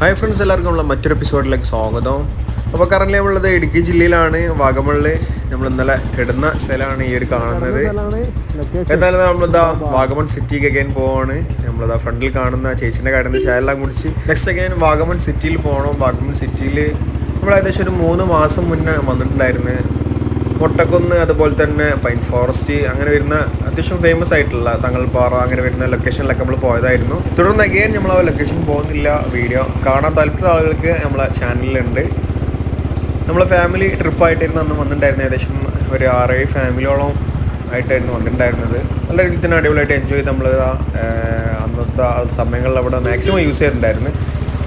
Hi friends എല്ലാവർക്കും നമ്മളെ മറ്റൊരു എപ്പിസോഡിലേക്ക് സ്വാഗതം. അപ്പോൾ കറന്റ് നമ്മളുള്ളത് ഇടുക്കി ജില്ലയിലാണ് വാഗമണ്ണിൽ നമ്മൾ ഇന്നലെ കിടന്ന സ്ഥലമാണ് ഈ ഒരു കാണുന്നത്. എന്നാലും നമ്മളിതാ വാഗമൺ സിറ്റിക്ക് അഗൈൻ പോവാണ്. നമ്മളിതാ ഫ്രണ്ടിൽ കാണുന്ന ചേച്ചിന്റെ കടന്ന് ചായെല്ലാം കുടിച്ച് നെക്സ്റ്റ് അഗൈൻ വാഗമൺ സിറ്റിയിൽ പോകണം വാഗമൺ സിറ്റിയിൽ നമ്മൾ ഏകദേശം ഒരു മൂന്ന് മാസം മുന്നേ വന്നിട്ടുണ്ടായിരുന്നു. മുട്ടക്കുന്ന് അതുപോലെ തന്നെ പൈൻ ഫോറസ്റ്റ് അങ്ങനെ വരുന്ന അത്യാവശ്യം ഫേമസ് ആയിട്ടുള്ള തങ്ങൾപ്പാറ അങ്ങനെ വരുന്ന ലൊക്കേഷനിലൊക്കെ നമ്മൾ പോയതായിരുന്നു. തുടർന്ന് അഗെയിൻ നമ്മൾ ആ ലൊക്കേഷൻ പോകുന്നില്ല. വീഡിയോ കാണാൻ താല്പര്യമുള്ള ആളുകൾക്ക് നമ്മളെ ചാനലിലുണ്ട് നമ്മളെ ഫാമിലി ട്രിപ്പായിട്ടായിരുന്നു അന്ന് വന്നിട്ടുണ്ടായിരുന്നത്. ഏകദേശം ഒരു ആറേഴ് ഫാമിലിയോളം ആയിട്ടായിരുന്നു വന്നിട്ടുണ്ടായിരുന്നത്. നല്ല രീതിയിൽ തന്നെ അടിപൊളിയായിട്ട് എൻജോയ് ചെയ്ത് നമ്മൾ അന്നത്തെ സമയങ്ങളിൽ അവിടെ മാക്സിമം യൂസ് ചെയ്തിട്ടുണ്ടായിരുന്നു.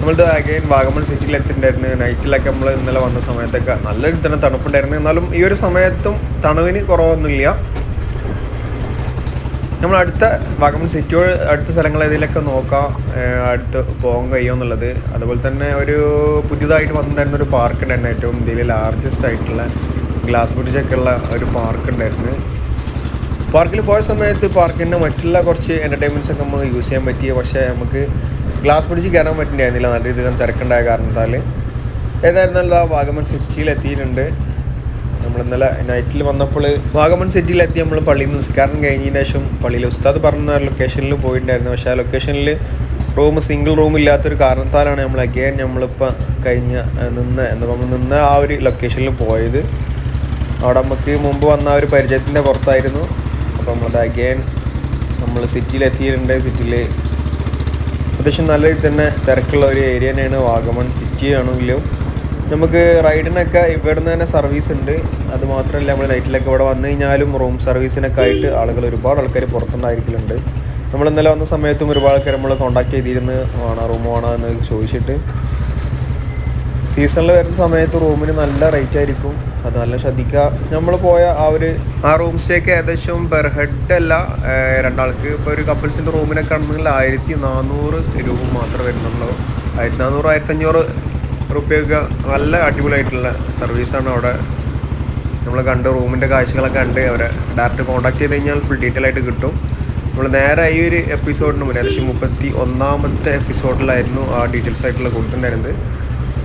നമ്മളിത് അഗൈൻ വാഗമൺ സിറ്റിയിൽ എത്തിയിട്ടുണ്ടായിരുന്നു നൈറ്റിലൊക്കെ നമ്മൾ ഇന്നലെ വന്ന സമയത്തൊക്കെ നല്ല തന്നെ തണുപ്പുണ്ടായിരുന്നു. എന്നാലും ഈ ഒരു സമയത്തും തണുവിന് കുറവൊന്നുമില്ല. നമ്മൾ അടുത്ത വാഗമൺ സിറ്റിയോട് അടുത്ത സ്ഥലങ്ങൾ ഏതെങ്കിലുമൊക്കെ നോക്കാം. അടുത്ത് പോകാൻ കഴിയുമോ എന്നുള്ളത്. അതുപോലെ തന്നെ ഒരു പുതിയതായിട്ട് വന്നിട്ടുണ്ടായിരുന്ന ഒരു പാർക്ക് ഉണ്ടായിരുന്നു. ഏറ്റവും ഇന്ത്യയിലെ ലാർജസ്റ്റ് ആയിട്ടുള്ള ഗ്ലാസ് ബ്രിഡ്ജൊക്കെ ഉള്ള ഒരു പാർക്ക് ഉണ്ടായിരുന്നു. പാർക്കിൽ പോയ സമയത്ത് പാർക്കിന്റെ മറ്റുള്ള കുറച്ച് എന്റർടൈൻമെന്റ്സൊക്കെ നമുക്ക് യൂസ് ചെയ്യാൻ പറ്റിയ പക്ഷേ നമുക്ക് ഗ്ലാസ് പിടിച്ച് കയറാൻ പറ്റുന്നുണ്ടായിരുന്നില്ല നല്ല രീതിയിൽ തിരക്കുണ്ടായ കാരണത്താൽ ഏതായിരുന്നാലും ആ വാഗമൺ സിറ്റിയിൽ എത്തിയിട്ടുണ്ട് നമ്മൾ ഇന്നലെ നൈറ്റിൽ വന്നപ്പോൾ വാഗമൺ സിറ്റിയിൽ എത്തി നമ്മൾ പള്ളിയിൽ നിസ്കാരം കഴിഞ്ഞതിന് ശേഷം പള്ളിയിൽ ഉസ്താദ് പറഞ്ഞ ലൊക്കേഷനിൽ പോയിട്ടുണ്ടായിരുന്നു. പക്ഷേ ആ ലൊക്കേഷനിൽ റൂം സിംഗിൾ റൂം ഇല്ലാത്തൊരു കാരണത്താലാണ് നമ്മൾ അഗൈൻ നമ്മളിപ്പോൾ കഴിഞ്ഞ നിന്ന് എന്താ നമ്മൾ നിന്ന ആ ഒരു ലൊക്കേഷനിൽ പോയത്. അവിടെ നമുക്ക് മുമ്പ് വന്ന ആ ഒരു പരിചയത്തിന്റെ പുറത്തായിരുന്നു. അപ്പോൾ നമ്മളത് അഗൈൻ നമ്മൾ സിറ്റിയിൽ എത്തിയിട്ടുണ്ട്. സിറ്റിയിൽ അത്യാവശ്യം നല്ല രീതിയിൽ തന്നെ തിരക്കുള്ള ഒരു ഏരിയ തന്നെയാണ് വാഗമൺ സിറ്റി ആണെങ്കിലും. നമുക്ക് റൈഡിനൊക്കെ ഇവിടുന്ന് തന്നെ സർവീസ് ഉണ്ട്. അത് മാത്രമല്ല നമ്മൾ നൈറ്റിലൊക്കെ ഇവിടെ വന്നു കഴിഞ്ഞാലും റൂം സർവീസിനൊക്കെ ആയിട്ട് ആളുകൾ ഒരുപാട് ആൾക്കാർ പുറത്തുണ്ടായിരിക്കലുണ്ട്. നമ്മൾ ഇന്നലെ വന്ന സമയത്തും ഒരുപാട് ആൾക്കാർ നമ്മൾ കോൺടാക്ട് ചെയ്തിരുന്ന് വേണോ റൂം വേണോ? എന്ന് ചോദിച്ചിട്ട് സീസണിൽ വരുന്ന സമയത്ത് റൂമിന് നല്ല റേറ്റ് ആയിരിക്കും. അത് നല്ല ശ്രദ്ധിക്കുക. നമ്മൾ പോയ ആ ഒരു ആ റൂം സ്റ്റേക്ക് ഏകദേശം പെർ ഹെഡ് അല്ല. രണ്ടാൾക്ക് ഇപ്പോൾ ഒരു കപ്പിൾസിന്റെ റൂമിനൊക്കെ ആണെന്നുണ്ടെങ്കിൽ ആയിരത്തി നാനൂറ് രൂപ മാത്രമേ വരുന്നുള്ളൂ. ആയിരത്തി നാനൂറ് ആയിരത്തി അഞ്ഞൂറ് റുപ്യൊക്കെ നല്ല അടിപൊളിയായിട്ടുള്ള സർവീസാണ് അവിടെ. നമ്മൾ കണ്ട് റൂമിന്റെ കാഴ്ചകളൊക്കെ കണ്ട് അവരെ ഡയറക്റ്റ് കോൺടാക്ട് ചെയ്ത് കഴിഞ്ഞാൽ ഫുൾ ഡീറ്റെയിൽ ആയിട്ട് കിട്ടും. നമ്മൾ നേരെ ഈ ഒരു എപ്പിസോഡിന് മുന്നേ ഏകദേശം മുപ്പത്തി ഒന്നാമത്തെ എപ്പിസോഡിലായിരുന്നു ആ ഡീറ്റെയിൽസ് ആയിട്ടുള്ള കൊടുത്തിട്ടുണ്ടായിരുന്നത്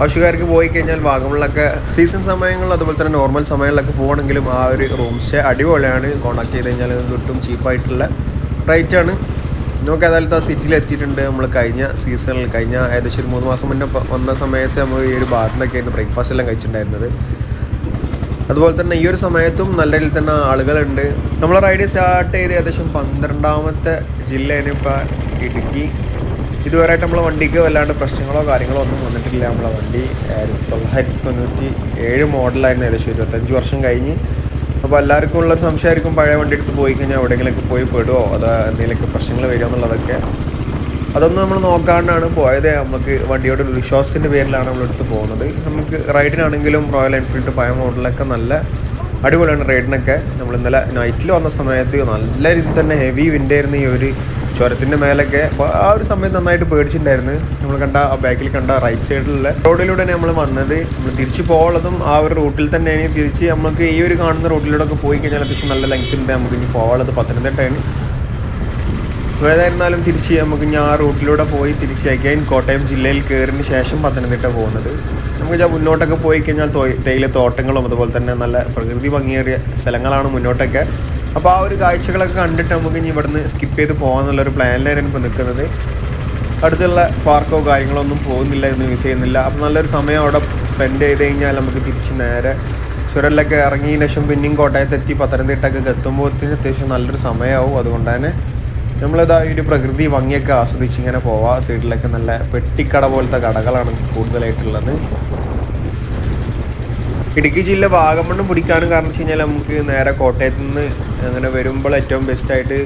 ആവശ്യക്കാർക്ക് പോയി കഴിഞ്ഞാൽ വാഗമണിലൊക്കെ സീസൺ സമയങ്ങളിൽ അതുപോലെ തന്നെ നോർമൽ സമയങ്ങളിലൊക്കെ പോകണമെങ്കിലും ആ ഒരു റൂം സ്റ്റേ അടിപൊളിയാണ്. കോൺടാക്ട് ചെയ്ത് കഴിഞ്ഞാൽ കിട്ടും. ചീപ്പായിട്ടുള്ള റേറ്റാണ് നമുക്ക് ഏതായാലും ആ സിറ്റിയിൽ എത്തിയിട്ടുണ്ട്. നമ്മൾ കഴിഞ്ഞ സീസണിൽ കഴിഞ്ഞ ഏകദേശം ഒരു മൂന്ന് മാസം മുന്നേ വന്ന സമയത്ത് നമ്മൾ ഈ ഒരു ഭാഗത്തു നിന്നൊക്കെയായിരുന്നു ബ്രേക്ക്ഫാസ്റ്റ് എല്ലാം കഴിച്ചിട്ടുണ്ടായിരുന്നത്. അതുപോലെ തന്നെ ഈ ഒരു സമയത്തും നല്ല രീതിയിൽ തന്നെ ആളുകളുണ്ട്. നമ്മൾ റൈഡ് സ്റ്റാർട്ട് ചെയ്ത് ഏകദേശം പന്ത്രണ്ടാമത്തെ ജില്ലയാണ് ഇപ്പോൾ ഇടുക്കി. ഇതുവരെയായിട്ട് നമ്മളെ വണ്ടിക്ക് വല്ലാണ്ട് പ്രശ്നങ്ങളോ കാര്യങ്ങളോ ഒന്നും വന്നിട്ടില്ല. നമ്മളെ വണ്ടി ആയിരത്തി തൊള്ളായിരത്തി തൊണ്ണൂറ്റി ഏഴ് മോഡലായിരുന്നു ഏകദേശം ഇരുപത്തഞ്ച് വർഷം കഴിഞ്ഞ്. അപ്പോൾ എല്ലാവർക്കും ഉള്ളൊരു സംശയമായിരിക്കും പഴയ വണ്ടി എടുത്ത് പോയി കഴിഞ്ഞാൽ എവിടെയെങ്കിലുമൊക്കെ പോയി പെടുമോ അതോ എന്തെങ്കിലുമൊക്കെ പ്രശ്നങ്ങൾ വരുമോ എന്നുള്ളതൊക്കെ. അതൊന്നും നമ്മൾ നോക്കാണ്ടാണ് പോയത്. നമുക്ക് വണ്ടിയോട് വിശ്വാസത്തിന്റെ പേരിലാണ് നമ്മളെടുത്ത് പോകുന്നത്. നമുക്ക് റൈഡിനാണെങ്കിലും റോയൽ എൻഫീൽഡ് പഴയ മോഡലൊക്കെ നല്ല അടിപൊളിയാണ് റൈഡിനൊക്കെ. നമ്മൾ ഇന്നലെ നൈറ്റിൽ വന്ന സമയത്ത് നല്ല രീതിയിൽ തന്നെ ഹെവി വിൻഡായിരുന്നു ഈ ഒരു ചുരത്തിന്റെ മേലൊക്കെ ആ ഒരു സമയത്ത് നന്നായിട്ട് പേടിച്ചിട്ടുണ്ടായിരുന്നു. നമ്മൾ കണ്ട ആ ബാക്കിൽ കണ്ട റൈറ്റ് സൈഡിലുള്ള റോഡിലൂടെ നമ്മൾ വന്നത്. നമ്മൾ തിരിച്ചു പോകാനുള്ളതും ആ ഒരു റൂട്ടിൽ തന്നെ ഇനി തിരിച്ച് നമുക്ക് ഈ ഒരു കാണുന്ന റൂട്ടിലൂടെ ഒക്കെ പോയി കഴിഞ്ഞാൽ അത്യാവശ്യം നല്ല ലെങ്ത് ഉണ്ട്. നമുക്ക് ഇനി പോകാനുള്ളത് പത്തനംതിട്ടയാണ്. ഏതായിരുന്നാലും തിരിച്ച് നമുക്ക് ഇനി ആ റൂട്ടിലൂടെ പോയി തിരിച്ച് അഗൈൻ കോട്ടയം ജില്ലയിൽ കയറിന് ശേഷം പത്തനംതിട്ട പോകുന്നത്. നമുക്ക് മുന്നോട്ടൊക്കെ പോയി കഴിഞ്ഞാൽ തേയില തോട്ടങ്ങളും അതുപോലെ തന്നെ നല്ല പ്രകൃതി ഭംഗിയേറിയ സ്ഥലങ്ങളാണ് മുന്നോട്ടൊക്കെ. അപ്പോൾ ആ ഒരു കാഴ്ചകളൊക്കെ കണ്ടിട്ട് നമുക്ക് ഇനി ഇവിടുന്ന് സ്കിപ്പ് ചെയ്ത് പോകാമെന്നുള്ളൊരു പ്ലാനിലാണ് ഇപ്പോൾ നിൽക്കുന്നത് അടുത്തുള്ള പാർക്കോ കാര്യങ്ങളോ ഒന്നും പോകുന്നില്ല എന്ന് യൂസ് ചെയ്യുന്നില്ല. അപ്പം നല്ലൊരു സമയം അവിടെ സ്പെൻഡ് ചെയ്ത് കഴിഞ്ഞാൽ നമുക്ക് തിരിച്ച് നേരെ ചുരലിലൊക്കെ ഇറങ്ങിയതിന് ശേഷം പിന്നെയും കോട്ടയത്തെത്തി പത്തനംതിട്ടൊക്കെ എത്തുമ്പോഴത്തേന് അത്യാവശ്യം നല്ലൊരു സമയമാവും. അതുകൊണ്ട് തന്നെ നമ്മളിതാ ഈ ഒരു പ്രകൃതി ഭംഗിയൊക്കെ ആസ്വദിച്ച് ഇങ്ങനെ പോവാം. സൈഡിലൊക്കെ നല്ല പെട്ടിക്കട പോലത്തെ കടകളാണ് കൂടുതലായിട്ടുള്ളത്. ഇടുക്കി ജില്ല വാഗമണ്ണ് പിടിക്കാനും കാരണം വെച്ച് കഴിഞ്ഞാൽ നമുക്ക് നേരെ കോട്ടയത്ത് നിന്ന് അങ്ങനെ വരുമ്പോൾ ഏറ്റവും ബെസ്റ്റായിട്ട്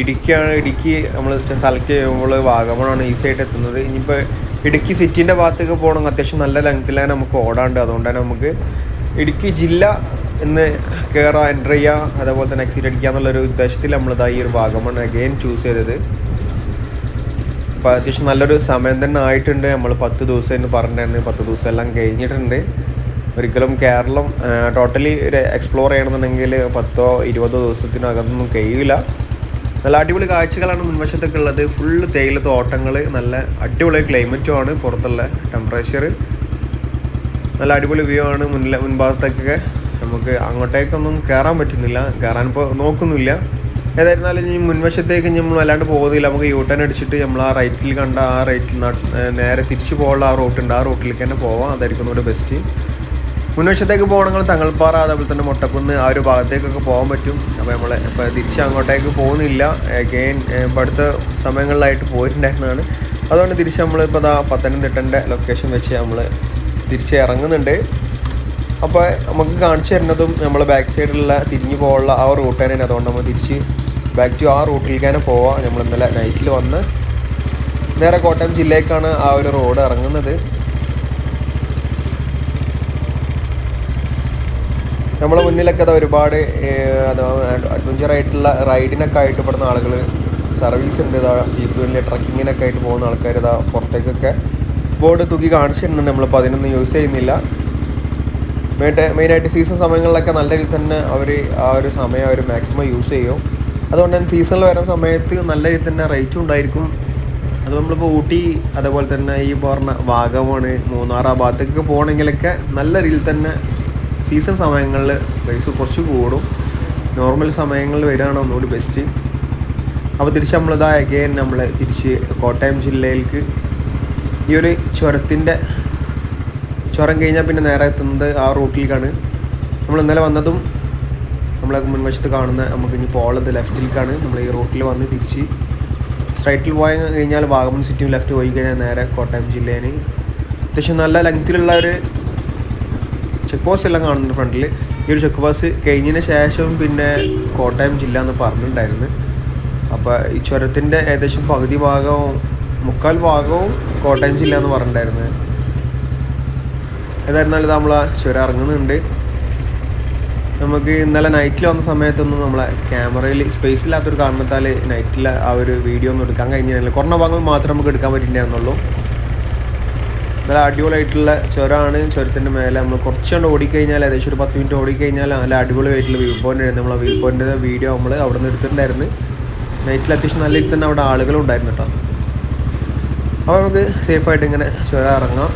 ഇടുക്കിയാണ്. ഇടുക്കി നമ്മൾ സെലക്ട് ചെയ്യുമ്പോൾ വാഗമണാണ് ഈസി ആയിട്ട് എത്തുന്നത്. ഇനിയിപ്പോൾ ഇടുക്കി സിറ്റിന്റെ ഭാഗത്തേക്ക് പോകണമെങ്കിൽ അത്യാവശ്യം നല്ല ലെങ്ത്തിലാണ് നമുക്ക് ഓടാണ്ട്. അതുകൊണ്ട് തന്നെ നമുക്ക് ഇടുക്കി ജില്ല എന്ന് കയറുക എന്റർ ചെയ്യുക അതേപോലെ തന്നെ എക്സിറ്റ് അടിക്കുക എന്നുള്ളൊരു ഉദ്ദേശത്തിൽ നമ്മളിതാ ഈ ഒരു വാഗമൺ അഗെയിൻ ചൂസ് ചെയ്തത്. അപ്പോൾ അത്യാവശ്യം നല്ലൊരു സമയം തന്നെ ആയിട്ടുണ്ട്. നമ്മൾ പത്ത് ദിവസം എന്ന് പറഞ്ഞിട്ടുണ്ടായിരുന്നു പത്ത് ദിവസം എല്ലാം കഴിഞ്ഞിട്ടുണ്ട്. ഒരിക്കലും കേരളം ടോട്ടലി ഒരു എക്സ്പ്ലോർ ചെയ്യണമെന്നുണ്ടെങ്കിൽ പത്തോ ഇരുപതോ ദിവസത്തിനകത്തൊന്നും കഴിയില്ല. നല്ല അടിപൊളി കാഴ്ചകളാണ് മുൻവശത്തൊക്കെ ഉള്ളത്. ഫുള്ള് തേയില തോട്ടങ്ങൾ നല്ല അടിപൊളി ക്ലൈമറ്റും ആണ് പുറത്തുള്ള ടെമ്പറേച്ചർ നല്ല അടിപൊളി വ്യൂ ആണ് മുന്നിലെ മുൻഭാഗത്തൊക്കെ. നമുക്ക് അങ്ങോട്ടേക്കൊന്നും കയറാൻ പറ്റുന്നില്ല. കയറാൻ ഇപ്പോൾ നോക്കുന്നില്ല. ഏതായിരുന്നാലും ഈ മുൻവശത്തേക്ക് നമ്മൾ അല്ലാണ്ട് പോകുന്നില്ല. നമുക്ക് യൂ ടേൺ അടിച്ചിട്ട് നമ്മൾ ആ റൈറ്റിൽ കണ്ട ആ റൈറ്റിൽ നേരെ തിരിച്ചു പോകാനുള്ള ആ റൂട്ടുണ്ട് ആ റൂട്ടിലേക്ക് തന്നെ പോവാം. അതായിരിക്കും ഒന്നുകൂടെ ബെസ്റ്റ് മുൻവശത്തേക്ക് പോകണമെങ്കിൽ തങ്ങൾപ്പാറ അതേപോലെ തന്നെ മുട്ടക്കുന്ന് ആ ഒരു ഭാഗത്തേക്കൊക്കെ പോകാൻ പറ്റും. അപ്പോൾ നമ്മൾ ഇപ്പോൾ തിരിച്ച് അങ്ങോട്ടേക്ക് പോകുന്നില്ല. അഗെയിൻ ഇപ്പോൾ അടുത്ത സമയങ്ങളിലായിട്ട് പോയിട്ടുണ്ടായിരുന്നതാണ്. അതുകൊണ്ട് തിരിച്ച് നമ്മൾ ഇപ്പോൾ ദാ പത്തനംതിട്ടന്റെ ലൊക്കേഷൻ വെച്ച് നമ്മൾ തിരിച്ച് ഇറങ്ങുന്നുണ്ട്. അപ്പോൾ നമുക്ക് കാണിച്ചു തരുന്നതും നമ്മൾ ബാക്ക് സൈഡിലുള്ള തിരിഞ്ഞു പോകാനുള്ള ആ റൂട്ട് തന്നെയാണ്. അതുകൊണ്ട് നമ്മൾ തിരിച്ച് ബാക്ക് ടു ആ റൂട്ടിലേക്ക് തന്നെ പോവാം. നമ്മൾ ഇന്നലെ നൈറ്റിൽ വന്ന് നേരെ കോട്ടയം ജില്ലയിലേക്കാണ് ആ ഒരു റോഡ് ഇറങ്ങുന്നത്. നമ്മളെ മുന്നിലൊക്കെ അത് ഒരുപാട് അഡ്വഞ്ചർ ആയിട്ടുള്ള റൈഡിനൊക്കെ ആയിട്ട് ഇവിടുന്ന ആളുകൾ സർവീസ് ഉണ്ട് ഇതാ ജീപ്പുകളിൽ ട്രക്കിങ്ങിനൊക്കെ ആയിട്ട് പോകുന്ന ആൾക്കാർ ഇതാ പുറത്തേക്കൊക്കെ ബോർഡ് തൂക്കി കാണിച്ചിട്ടുണ്ട് നമ്മളിപ്പോൾ അതിനൊന്നും യൂസ് ചെയ്യുന്നില്ല. മെയിൻ മെയിനായിട്ട് സീസൺ സമയങ്ങളിലൊക്കെ നല്ല രീതിയിൽ തന്നെ അവർ ആ ഒരു സമയം അവർ മാക്സിമം യൂസ് ചെയ്യും. അതുകൊണ്ട് തന്നെ സീസണിൽ വരുന്ന സമയത്ത് നല്ല രീതിയിൽ തന്നെ റേറ്റും ഉണ്ടായിരിക്കും. അത് നമ്മളിപ്പോൾ ഊട്ടി അതേപോലെ തന്നെ ഈ പറഞ്ഞ വാഗമണ് മൂന്നാർ ആ ഭാഗത്തേക്ക് പോകണമെങ്കിലൊക്കെ നല്ല രീതിയിൽ തന്നെ സീസൺ സമയങ്ങളിൽ പ്രൈസ് കുറച്ച് കൂടും. നോർമൽ സമയങ്ങളിൽ വരികയാണ് ഒന്നുകൂടി ബെസ്റ്റ് അപ്പോൾ തിരിച്ച് നമ്മളിതാ അഗെയിൻ നമ്മൾ തിരിച്ച് കോട്ടയം ജില്ലയിലേക്ക് ഈ ഒരു ചുരത്തിന്റെ ചുരം കഴിഞ്ഞാൽ പിന്നെ നേരെ എത്തുന്നത് ആ റൂട്ടിലേക്കാണ്. നമ്മൾ ഇന്നലെ വന്നതും നമ്മളെ മുൻവശത്ത് കാണുന്ന നമുക്ക് ഇനി പോളത് ലെഫ്റ്റിലേക്കാണ് നമ്മൾ ഈ റൂട്ടിൽ വന്ന് തിരിച്ച് സ്ട്രൈറ്റിൽ പോയി കഴിഞ്ഞാൽ വാഗമൺ സിറ്റിയും ലെഫ്റ്റ് പോയി കഴിഞ്ഞാൽ നേരെ കോട്ടയം ജില്ലയാണ്. അത്യാവശ്യം നല്ല ലെങ്ത്തിലുള്ള ഒരു ചെക്ക് പോസ്റ്റ് എല്ലാം കാണുന്നുണ്ട് ഫ്രണ്ടിൽ. ഈ ഒരു ചെക്ക് പോസ്റ്റ് കഴിഞ്ഞതിന് ശേഷം പിന്നെ കോട്ടയം ജില്ല എന്ന് പറഞ്ഞിട്ടുണ്ടായിരുന്നു. അപ്പോൾ ഈ ചുരത്തിന്റെ ഏകദേശം പകുതി ഭാഗവും മുക്കാൽ ഭാഗവും കോട്ടയം ജില്ല എന്ന് പറഞ്ഞിട്ടുണ്ടായിരുന്നു. ഏതായിരുന്നാലും നമ്മൾ ആ ചുരം ഇറങ്ങുന്നുണ്ട്. നമുക്ക് ഇന്നലെ നൈറ്റിൽ വന്ന സമയത്തൊന്നും നമ്മളെ ക്യാമറയിൽ സ്പേസ് ഇല്ലാത്തൊരു കാരണത്താൽ നൈറ്റിൽ ആ ഒരു വീഡിയോ ഒന്നും എടുക്കാൻ കഴിഞ്ഞിരുന്നില്ല. കുറഞ്ഞ ഭാഗങ്ങൾ മാത്രമേ നമുക്ക് എടുക്കാൻ പറ്റിയിട്ടുണ്ടായിരുന്നുള്ളൂ. നല്ല അടിപൊളിയായിട്ടുള്ള ചുരമാണ് ചുരത്തിന്റെ മേലെ നമ്മൾ കുറച്ചുകൊണ്ട് ഓടിക്കഴിഞ്ഞാൽ ഏകദേശം ഒരു പത്ത് മിനിറ്റ് ഓടിക്കഴിഞ്ഞാൽ നല്ല അടിപൊളിയായിട്ടുള്ള വ്യൂ പോയിന്റ് ആയിരുന്നു. നമ്മൾ വ്യൂ പോയിന്റിന്റെ വീഡിയോ നമ്മൾ അവിടെ നിന്ന് എടുത്തിട്ടുണ്ടായിരുന്നു. നൈറ്റിൽ അത്യാവശ്യം നല്ല രീതിയിൽ തന്നെ അവിടെ ആളുകളും ഉണ്ടായിരുന്നു കേട്ടോ അപ്പോൾ നമുക്ക് സേഫായിട്ട് ഇങ്ങനെ ചുരം ഇറങ്ങാം.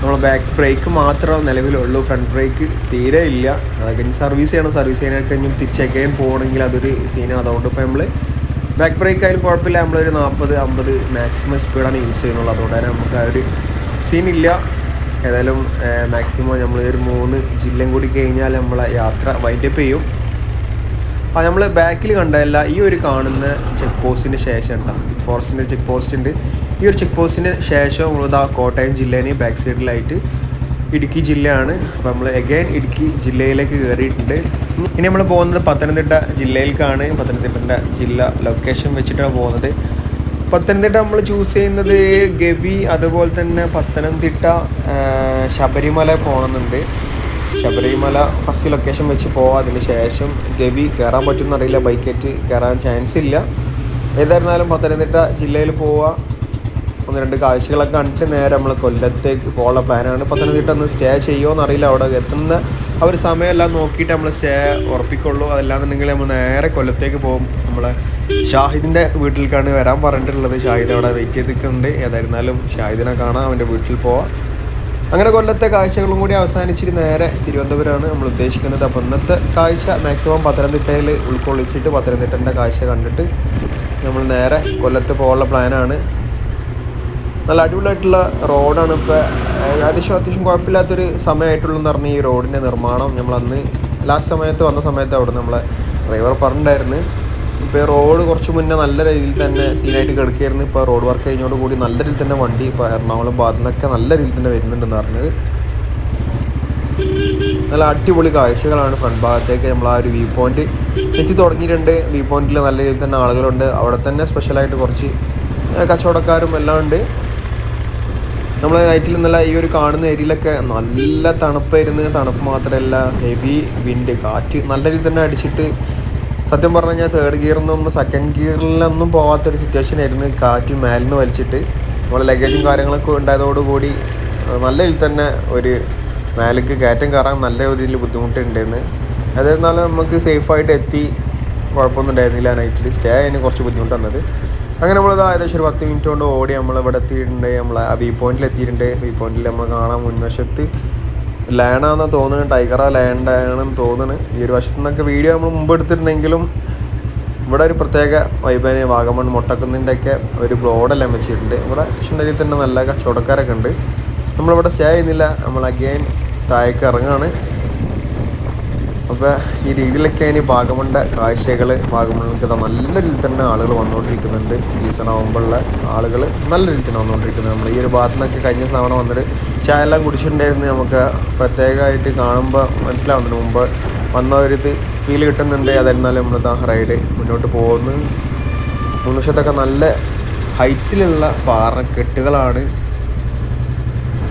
നമ്മൾ ബാക്ക് ബ്രേക്ക് മാത്രമേ നിലവിലുള്ളൂ. ഫ്രണ്ട് ബ്രേക്ക് തീരെ ഇല്ല. അതൊക്കെ ഇനി സർവീസ് ചെയ്യണം. സർവീസ് ചെയ്യാനൊക്കെ കഴിഞ്ഞ് തിരിച്ചേക്കാൻ പോകണമെങ്കിൽ അതൊരു സീനാണ് അതുകൊണ്ട് ഇപ്പോൾ നമ്മൾ ബാക്ക് ബ്രേക്ക് ആയാലും കുഴപ്പമില്ല. നമ്മളൊരു നാൽപ്പത് അമ്പത് മാക്സിമം സ്പീഡാണ് യൂസ് ചെയ്യുന്നുള്ളൂ അതുകൊണ്ട് തന്നെ നമുക്ക് ആ ഒരു സീനില്ല ഏതായാലും മാക്സിമം നമ്മൾ ഒരു മൂന്ന് ജില്ലയും കൂടി കഴിഞ്ഞാൽ നമ്മളെ യാത്ര വൈൻഡപ്പ് ചെയ്യും. ആ നമ്മൾ ബാക്കിൽ കണ്ടതല്ല ഈ ഒരു കാണുന്ന ചെക്ക് പോസ്റ്റിന് ശേഷം ഉണ്ടാവും ഫോറസ്റ്റിന്റെ ചെക്ക് പോസ്റ്റ് ഉണ്ട്. ഈ ഒരു ചെക്ക് പോസ്റ്റിന് ശേഷം നമ്മളിതാ കോട്ടയം ജില്ലേനെ ബാക്ക് സൈഡിലായിട്ട് ഇടുക്കി ജില്ലയാണ്. അപ്പോൾ നമ്മൾ എഗൈൻ ഇടുക്കി ജില്ലയിലേക്ക് കയറിയിട്ടുണ്ട് ഇനി നമ്മൾ പോകുന്നത് പത്തനംതിട്ട ജില്ലയിലേക്കാണ്. പത്തനംതിട്ട ജില്ല ലൊക്കേഷൻ വെച്ചിട്ടാണ് പോകുന്നത്. പത്തനംതിട്ട നമ്മൾ ചൂസ് ചെയ്യുന്നത് ഗവി അതുപോലെ തന്നെ പത്തനംതിട്ട ശബരിമല പോകണമെന്നുണ്ട് ശബരിമല ഫസ്റ്റ് ലൊക്കേഷൻ വെച്ച് പോവാം. അതിന് ശേഷം ഗവി കയറാൻ പറ്റുമെന്നറിയില്ല ബൈക്കേറ്റ് കയറാൻ ചാൻസ് ഇല്ല. ഏതായിരുന്നാലും പത്തനംതിട്ട ജില്ലയിൽ പോവുക ഒന്ന് രണ്ട് കാഴ്ചകളൊക്കെ കണ്ടിട്ട് നേരെ നമ്മൾ കൊല്ലത്തേക്ക് പോകാനുള്ള പ്ലാനാണ്. പത്തനംതിട്ട ഒന്ന് സ്റ്റേ ചെയ്യുമോ എന്നറിയില്ല. അവിടെ എത്തുന്ന ആ ഒരു സമയമെല്ലാം നോക്കിയിട്ട് നമ്മൾ സ്റ്റേ ഉറപ്പിക്കുള്ളൂ. അതല്ലാന്നുണ്ടെങ്കിൽ നമ്മൾ നേരെ കൊല്ലത്തേക്ക് പോകും. നമ്മളെ ഷാഹിദിന്റെ വീട്ടിലേക്കാണ് വരാൻ പറഞ്ഞിട്ടുള്ളത്. ഷാഹിദ് അവിടെ വെയിറ്റ് ചെയ്ത് നിൽക്കുന്നുണ്ട് ഏതായിരുന്നാലും ഷാഹിദിനെ കാണാം അവന്റെ വീട്ടിൽ പോവാം. അങ്ങനെ കൊല്ലത്തെ കാഴ്ചകളും കൂടി അവസാനിച്ചിട്ട് നേരെ തിരുവനന്തപുരമാണ് നമ്മൾ ഉദ്ദേശിക്കുന്നത്. അപ്പോൾ ഇന്നത്തെ കാഴ്ച മാക്സിമം പത്തനംതിട്ടയിൽ ഉൾക്കൊള്ളിച്ചിട്ട് പത്തനംതിട്ടന്റെ കാഴ്ച കണ്ടിട്ട് നമ്മൾ നേരെ കൊല്ലത്ത് പോകാനുള്ള പ്ലാനാണ്. നല്ല അടിപൊളിയായിട്ടുള്ള റോഡാണ് ഇപ്പോൾ ഏകദേശം അത്യാവശ്യം കുഴപ്പമില്ലാത്തൊരു സമയമായിട്ടുള്ളതെന്ന് പറഞ്ഞ ഈ റോഡിന്റെ നിർമ്മാണം നമ്മൾ അന്ന് ലാസ്റ്റ് സമയത്ത് വന്ന സമയത്ത് അവിടെ നമ്മളെ ഡ്രൈവർ പറഞ്ഞിട്ടുണ്ടായിരുന്നു. ഇപ്പോൾ റോഡ് കുറച്ച് മുന്നേ നല്ല രീതിയിൽ തന്നെ സീനായിട്ട് കിടക്കുകയായിരുന്നു. ഇപ്പോൾ റോഡ് വർക്ക് കഴിഞ്ഞോട് കൂടി നല്ല രീതിയിൽ തന്നെ വണ്ടി ഇപ്പോൾ എറണാകുളം ഭാഗത്തു നിന്നൊക്കെ നല്ല രീതിയിൽ തന്നെ വരുന്നുണ്ടെന്ന് പറഞ്ഞത്. നല്ല അടിപൊളി കാഴ്ചകളാണ് ഫ്രണ്ട് ഭാഗത്തേക്ക് നമ്മൾ ആ ഒരു വ്യൂ പോയിന്റ് വെച്ച് തുടങ്ങിയിട്ടുണ്ട്. വ്യൂ പോയിന്റിൽ നല്ല രീതിയിൽ തന്നെ ആളുകളുണ്ട്. അവിടെ തന്നെ സ്പെഷ്യലായിട്ട് കുറച്ച് കച്ചവടക്കാരും എല്ലാം ഉണ്ട്. നമ്മൾ നൈറ്റിൽ നിന്നല്ല ഈ ഒരു കാണുന്ന ഏരിയയിലൊക്കെ നല്ല തണുപ്പായിരുന്നു. തണുപ്പ് മാത്രമല്ല ഹെവി വിൻഡ് കാറ്റ് നല്ല രീതിയിൽ തന്നെ അടിച്ചിട്ട് സത്യം പറഞ്ഞു കഴിഞ്ഞാൽ തേർഡ് ഗിയറൊന്നും സെക്കൻഡ് ഗിയറിലൊന്നും പോകാത്തൊരു സിറ്റുവേഷൻ ആയിരുന്നു. കാറ്റ് മേലിൽ നിന്ന് വലിച്ചിട്ട് നമ്മൾ ലഗേജും കാര്യങ്ങളൊക്കെ ഉണ്ടായതോടുകൂടി നല്ല രീതിയിൽ തന്നെ ഒരു മേലേക്ക് കയറ്റം കയറാൻ നല്ല രീതിയിൽ ബുദ്ധിമുട്ടുണ്ടായിരുന്നു. അതായിരുന്നാലും നമുക്ക് സേഫായിട്ട് എത്തി. കുഴപ്പമൊന്നും ഉണ്ടായിരുന്നില്ല നൈറ്റിൽ സ്റ്റേ അതിന് കുറച്ച് ബുദ്ധിമുട്ട് വന്നത്. അങ്ങനെ നമ്മൾ ഏകദേശം ഒരു പത്ത് മിനിറ്റ് കൊണ്ട് ഓടി നമ്മൾ ഇവിടെ എത്തിയിട്ടുണ്ട്. നമ്മൾ ആ വ്യൂ പോയിന്റിൽ എത്തിയിട്ടുണ്ട്. വ്യൂ പോയിന്റിൽ നമ്മൾ കാണാം മുൻവശത്ത് ലാൻഡാണെന്ന് തോന്നുന്നു ടൈഗറ ലാൻഡ് ആണെന്ന് തോന്നുന്നു ഈ ഒരു വശത്തു നിന്നൊക്കെ വീഡിയോ നമ്മൾ മുമ്പ് എടുത്തിരുന്നെങ്കിലും ഇവിടെ ഒരു പ്രത്യേക വൈബാന് വാഗമൺ മുട്ടക്കുന്നിന്റെ ഒക്കെ ഒരു ബ്ലോഡെല്ലാം വെച്ചിട്ടുണ്ട്. ഇവിടെ അത്യാവശ്യം തന്നെ നല്ല കച്ചവടക്കാരൊക്കെ ഉണ്ട്. നമ്മളിവിടെ സ്റ്റേ ചെയ്യുന്നില്ല. നമ്മൾ അഗെയിൻ താഴേക്ക് ഇറങ്ങാണ്. അപ്പോൾ ഈ രീതിയിലൊക്കെ ഇനി വാഗമണിന്റെ കാഴ്ചകൾ വാഗമണിലേക്ക് ഇതാ നല്ല രീതിയിൽ തന്നെ ആളുകൾ വന്നുകൊണ്ടിരിക്കുന്നുണ്ട് സീസൺ ആകുമ്പോഴുള്ള ആളുകൾ നല്ല രീതിയിൽ തന്നെ വന്നുകൊണ്ടിരിക്കുന്നത് നമ്മൾ ഈ ഒരു ഭാഗത്തു നിന്നൊക്കെ കഴിഞ്ഞ തവണ വന്നിട്ട് ചായ എല്ലാം കുടിച്ചിട്ടുണ്ടായിരുന്നു. നമുക്ക് പ്രത്യേകമായിട്ട് കാണുമ്പോൾ മനസ്സിലാവുന്നുണ്ട്. മുമ്പ് വന്ന ഒരു ഇത് ഫീൽ കിട്ടുന്നുണ്ട്. അതായിരുന്നാലും നമ്മളിതാ റൈഡ് മുന്നോട്ട് പോകുന്നു. മുൻവശത്തൊക്കെ നല്ല ഹൈറ്റ്സിലുള്ള പാറക്കെട്ടുകളാണ്.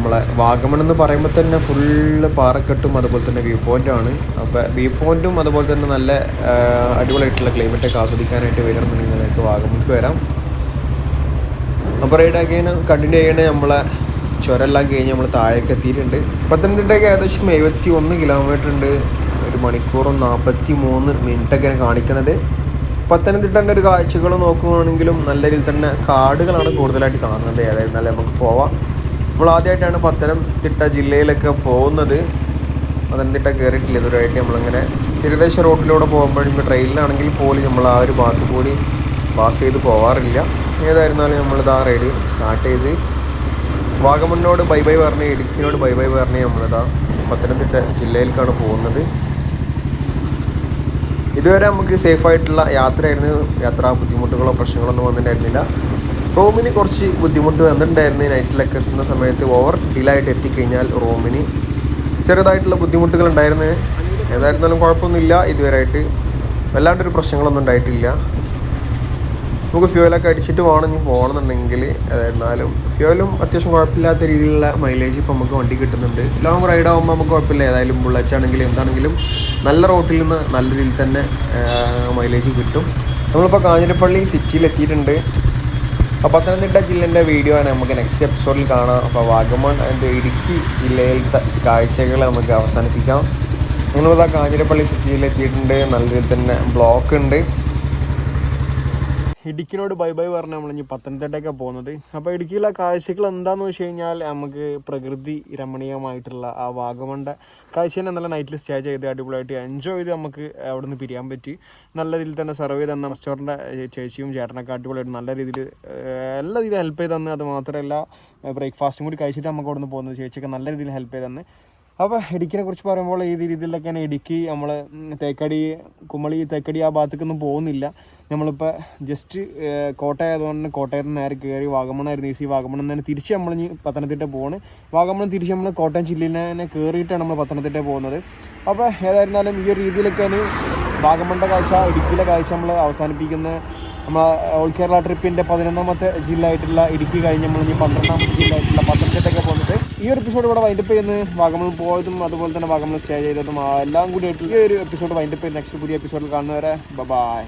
നമ്മളെ വാഗമൺ എന്ന് പറയുമ്പോൾ തന്നെ ഫുള്ള് പാറക്കെട്ടും അതുപോലെ തന്നെ വ്യൂ പോയിന്റാണ് അപ്പോൾ വ്യൂ പോയിന്റും അതുപോലെ തന്നെ നല്ല അടിപൊളിയായിട്ടുള്ള ക്ലൈമറ്റൊക്കെ ആസ്വദിക്കാനായിട്ട് വരുന്നുണ്ടെങ്കിൽ നിങ്ങൾക്ക് വാഗമണിക്ക് വരാം. അപ്പോൾ റൈഡ് അഗൈൻ കണ്ടിന്യൂ ചെയ്യണേ നമ്മളെ ചുരെല്ലാം കഴിഞ്ഞ് നമ്മൾ താഴേക്ക് എത്തിയിട്ടുണ്ട്. പത്തനംതിട്ടയ്ക്ക് ഏകദേശം എഴുപത്തി ഒന്ന് കിലോമീറ്റർ ഉണ്ട്. ഒരു മണിക്കൂറും നാൽപ്പത്തി മൂന്ന് മിനിറ്റൊക്കെയാണ് കാണിക്കുന്നത്. പത്തനംതിട്ടന്റെ ഒരു കാഴ്ചകൾ നോക്കുകയാണെങ്കിലും നല്ല രീതിയിൽ തന്നെ കാടുകളാണ് കൂടുതലായിട്ട് കാണുന്നത്. ഏതായിരുന്നാലും നമുക്ക് പോവാം. നമ്മൾ ആദ്യമായിട്ടാണ് പത്തനംതിട്ട ജില്ലയിലൊക്കെ പോകുന്നത്. പത്തനംതിട്ട കയറിയിട്ടില്ല ഇതുവരെയായിട്ട് നമ്മളിങ്ങനെ തിരുദേശ റോഡിലൂടെ പോകുമ്പോഴും ട്രെയിനിലാണെങ്കിൽ പോലും നമ്മൾ ആ ഒരു ഭാഗത്ത് കൂടി പാസ് ചെയ്ത് പോകാറില്ല ഏതായിരുന്നാലും നമ്മളിതാ റൈഡ് സ്റ്റാർട്ട് ചെയ്ത് വാഗമണ്ണോട് ബൈ ബൈ പറഞ്ഞ് ഇടുക്കിനോട് ബൈ ബൈ പറഞ്ഞ് നമ്മളിതാ പത്തനംതിട്ട ജില്ലയിലേക്കാണ് പോകുന്നത്. ഇതുവരെ നമുക്ക് സേഫായിട്ടുള്ള യാത്രയായിരുന്നു. യാത്ര ബുദ്ധിമുട്ടുകളോ പ്രശ്നങ്ങളോ ഒന്നും വന്നിട്ടുണ്ടായിരുന്നില്ല. റൂമിന് കുറച്ച് ബുദ്ധിമുട്ട് വന്നിട്ടുണ്ടായിരുന്നു. നൈറ്റിലൊക്കെ എത്തുന്ന സമയത്ത് ഓവർ ഡിലായിട്ട് എത്തിക്കഴിഞ്ഞാൽ റോമിന് ചെറുതായിട്ടുള്ള ബുദ്ധിമുട്ടുകൾ ഉണ്ടായിരുന്നു. ഏതായിരുന്നാലും കുഴപ്പമൊന്നുമില്ല. ഇതുവരെയായിട്ട് വല്ലാണ്ടൊരു പ്രശ്നങ്ങളൊന്നും ഉണ്ടായിട്ടില്ല. നമുക്ക് ഫ്യൂവലൊക്കെ അടിച്ചിട്ട് വേണം ഇനി പോകണമെന്നുണ്ടെങ്കിൽ എന്നാലും ഫ്യൂവലും അത്യാവശ്യം കുഴപ്പമില്ലാത്ത രീതിയിലുള്ള മൈലേജ് ഇപ്പോൾ നമുക്ക് വണ്ടി കിട്ടുന്നുണ്ട്. ലോങ് റൈഡ് ആകുമ്പോൾ നമുക്ക് കുഴപ്പമില്ല. ഏതായാലും ബുള്ളറ്റ് ആണെങ്കിലും എന്താണെങ്കിലും നല്ല റോട്ടിൽ നിന്ന് നല്ല രീതിയിൽ തന്നെ മൈലേജ് കിട്ടും. നമ്മളിപ്പോൾ കാഞ്ഞിരപ്പള്ളി സിറ്റിയിൽ എത്തിയിട്ടുണ്ട്. അപ്പോൾ പത്തനംതിട്ട ജില്ലേന്റെ വീഡിയോ ആണ് നമുക്ക് നെക്സ്റ്റ് എപ്പിസോഡിൽ കാണാം. അപ്പോൾ വാഗമൺ ആൻഡ് ഇടുക്കി ജില്ലയിലത്തെ കാഴ്ചകൾ നമുക്ക് അവസാനിപ്പിക്കാം. നമ്മളിതാ കാഞ്ഞിരപ്പള്ളി സിറ്റിയിൽ എത്തിയിട്ടുണ്ട് നല്ല രീതിയിൽ തന്നെ ബ്ലോക്ക് ഉണ്ട്. ഇടുക്കിനോട് ബൈ ബൈ പറഞ്ഞ് നമ്മൾ ഇനി പത്തനംതിട്ടയൊക്കെ പോകുന്നത്. അപ്പോൾ ഇടുക്കിയിലെ കാഴ്ചകൾ എന്താണെന്ന് വെച്ച് കഴിഞ്ഞാൽ നമുക്ക് പ്രകൃതി രമണീയമായിട്ടുള്ള ആ വാഗമണ്ട കാഴ്ച നല്ല നൈറ്റിൽ സ്റ്റേ ചെയ്ത് അടിപൊളിയായിട്ട് എൻജോയ് ചെയ്ത് നമുക്ക് അവിടെ നിന്ന് പിരിയാൻ പറ്റി. നല്ല രീതിയിൽ തന്നെ സർവ് ചെയ്ത് തന്ന റെസ്റ്റോറന്റ് ചേച്ചിയും ചേട്ടനൊക്കെ അടിപൊളിയായിട്ട് നല്ല രീതിയിൽ എല്ലാ രീതിയിൽ ഹെൽപ്പ് ചെയ്ത് തന്ന്. അത് മാത്രമല്ല ബ്രേക്ക്ഫാസ്റ്റും കൂടി കഴിച്ചിട്ട് നമുക്ക് അവിടെ നിന്ന് പോകുന്നത്. ചേച്ചിയൊക്കെ നല്ല രീതിയിൽ ഹെൽപ്പ് ചെയ്ത് തന്ന്. അപ്പോൾ ഇടുക്കിനെ കുറിച്ച് പറയുമ്പോൾ ഈ രീതിയിലൊക്കെയാണ് ഇടുക്കി നമ്മൾ തേക്കടി കുമളി തേക്കടി ആ ഭാഗത്തേക്കൊന്നും പോകുന്നില്ല. നമ്മളിപ്പോൾ ജസ്റ്റ് കോട്ടയമായതുകൊണ്ട് കോട്ടയത്ത് നിന്ന് നേരെ കയറി വാഗമണ്ണായിരുന്നു ഈ വാഗമണ്ണിൽ നിന്ന് തിരിച്ച് നമ്മൾ ഇനി പത്തനംതിട്ട പോവാണ്. വാഗമണ് തിരിച്ച് നമ്മൾ കോട്ടയം ജില്ലയിൽ തന്നെ കയറിയിട്ടാണ് നമ്മൾ പത്തനംതിട്ട പോകുന്നത്. അപ്പോൾ ഏതായിരുന്നാലും ഈ ഒരു രീതിയിലൊക്കെയാണ് വാഗമണ്ണിന്റെ കാഴ്ച ഇടുക്കിയിലെ കാഴ്ച നമ്മൾ അവസാനിപ്പിക്കുന്ന നമ്മൾ ഓൾ കേരള ട്രിപ്പിന്റെ പതിനൊന്നാമത്തെ ജില്ല ആയിട്ടുള്ള ഇടുക്കി കഴിഞ്ഞ് നമ്മൾ ഇനി പന്ത്രണ്ടാമത്തെ ജില്ല ആയിട്ടുള്ള പത്തനംതിട്ടയൊക്കെ പോകുന്നത്. ഈ ഒരു എപ്പിസോഡ് ഇവിടെ വൈൻഡപ്പ് ചെയ്യുന്ന വാഗമൺ പോയതും അതുപോലെ തന്നെ വാഗമൺ സ്റ്റേ ചെയ്തതും എല്ലാം കൂടി ആയിട്ട് ഈ ഒരു എപ്പിസോഡ് വൈൻഡപ്പ് ചെയ്യുന്ന നെക്സ്റ്റ് പുതിയ എപ്പിസോഡിൽ കാണുന്നവരെ ബൈ